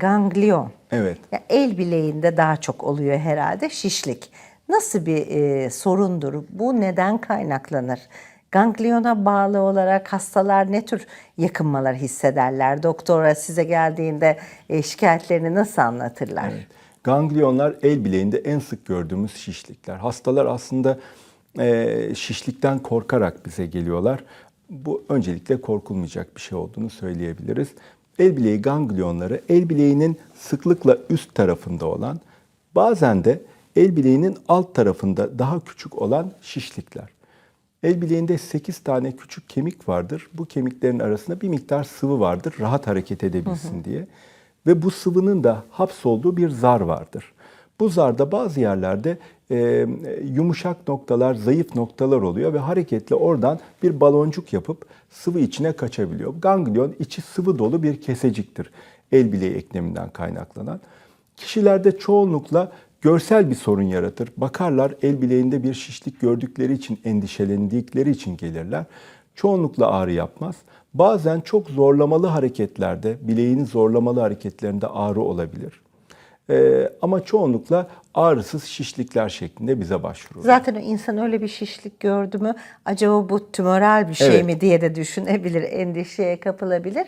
ganglion. Evet. Ya el bileğinde daha çok oluyor herhalde şişlik. Nasıl bir e, sorundur? Bu neden kaynaklanır? Gangliyona bağlı olarak hastalar ne tür yakınmalar hissederler? Doktora size geldiğinde e, şikayetlerini nasıl anlatırlar? Ganglionlar el bileğinde en sık gördüğümüz şişlikler. Hastalar aslında e, şişlikten korkarak bize geliyorlar. Bu öncelikle korkulmayacak bir şey olduğunu söyleyebiliriz. El bileği ganglionları el bileğinin sıklıkla üst tarafında olan, bazen de el bileğinin alt tarafında daha küçük olan şişlikler. El bileğinde 8 tane küçük kemik vardır. Bu kemiklerin arasında bir miktar sıvı vardır rahat hareket edebilsin diye. Ve bu sıvının da hapsolduğu bir zar vardır. Bu zarda bazı yerlerde e, yumuşak noktalar, zayıf noktalar oluyor ve hareketle oradan bir baloncuk yapıp sıvı içine kaçabiliyor. Ganglion içi sıvı dolu bir keseciktir el bileği ekleminden kaynaklanan. Kişilerde çoğunlukla görsel bir sorun yaratır. Bakarlar el bileğinde bir şişlik gördükleri için, endişelendikleri için gelirler. Çoğunlukla ağrı yapmaz. Bazen çok zorlamalı hareketlerde, bileğin zorlamalı hareketlerinde ağrı olabilir. Ee, ama çoğunlukla ağrısız şişlikler şeklinde bize başvurur. Zaten insan öyle bir şişlik gördü mü acaba bu tümöral bir şey Evet. mi diye de düşünebilir, endişeye kapılabilir.